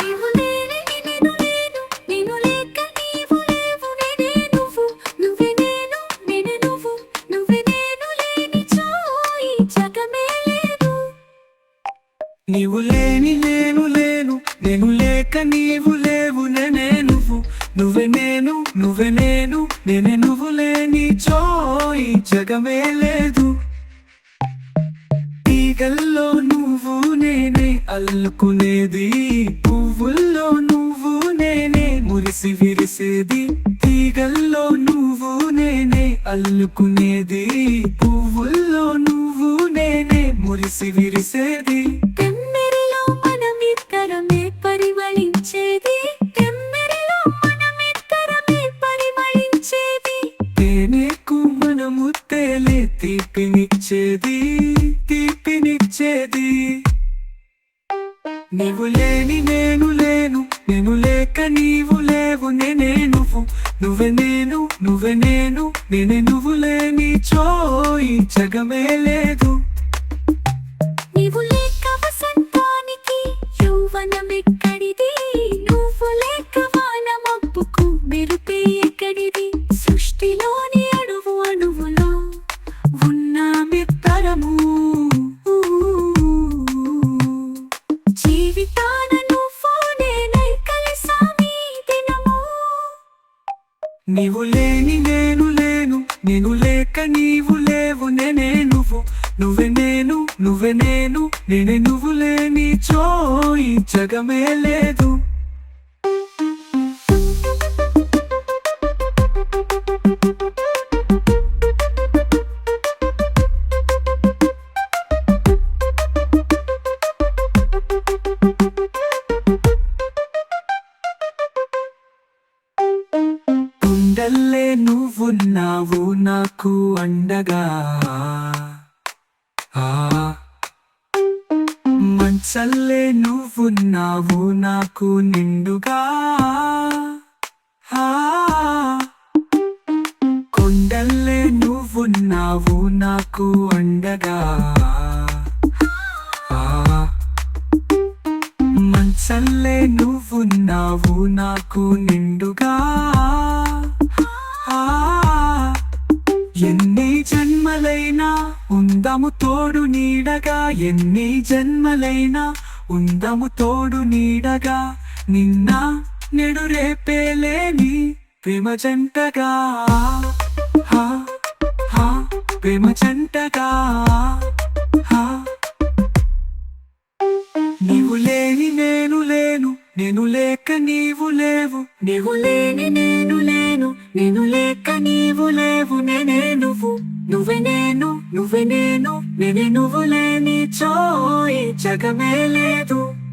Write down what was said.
నీవు లేని నేను లేను నేను లేక నీవు లేవు నేనే నువ్వు. నువ్వే నేను నువ్వే. నేను లేను నేనే నువ్వు. నువ్వే నేను నువ్వే నేను నేనే నువ్వు లేని చోయి జగమే లేదు. తీగల్లో నువ్వు నేనే అల్లుకునేది పువ్వుల్లో నువ్వు నేనే మురిసి విరిసేది తీగల్లో నువ్వు నేనే అల్లుకునేది పువ్వుల్లో నువ్వు నేనే మురిసి విరిసేది ముత్తేలే తీపినిచ్చేది తీపినిచ్చేది. నీవు లేని నేను లేను నేను లేక నీవు లేవు నేనే నువ్వు. నువ్వే నేను నువ్వే నేను నేనే నువ్వు లేని చోయి జగమే లేదు. నీవు లేక వసంతానికి నీవు లేని నేను లేను నేను లేక నీవు లేవు నేనే నువ్వు. నువ్వే నేను నువ్వే నేను నేనే నువ్వు లేని చో ఈ జగమే లేదు. గుండెల్లే నువ్వున్నావు నాకు అండగా. మంచల్లే నువ్వున్నావు నాకు నిండుగా. కొండల్లే నువ్వున్నావు నాకు అండగా. మంచల్లే నువ్వున్నావు నాకు నిండుగా. ఎన్ని జన్మలైనా ఉందము తోడు నీడగా ఎన్ని జన్మలైనా ఉందము తోడు నీడగా నిన్న నెడు రేపేలేని ప్రేమ జంటగా హా, ప్రేమ జంటగా నీవు లేని నేను లేను నేను లేక నీవు లేవు నీవు లేని నేను నేను లేక నీవు లేవు నేనే నువ్వు. నువ్వే నేను నువ్వే నేను నేనే నువ్వు లేని చోయి జగమే లేదు.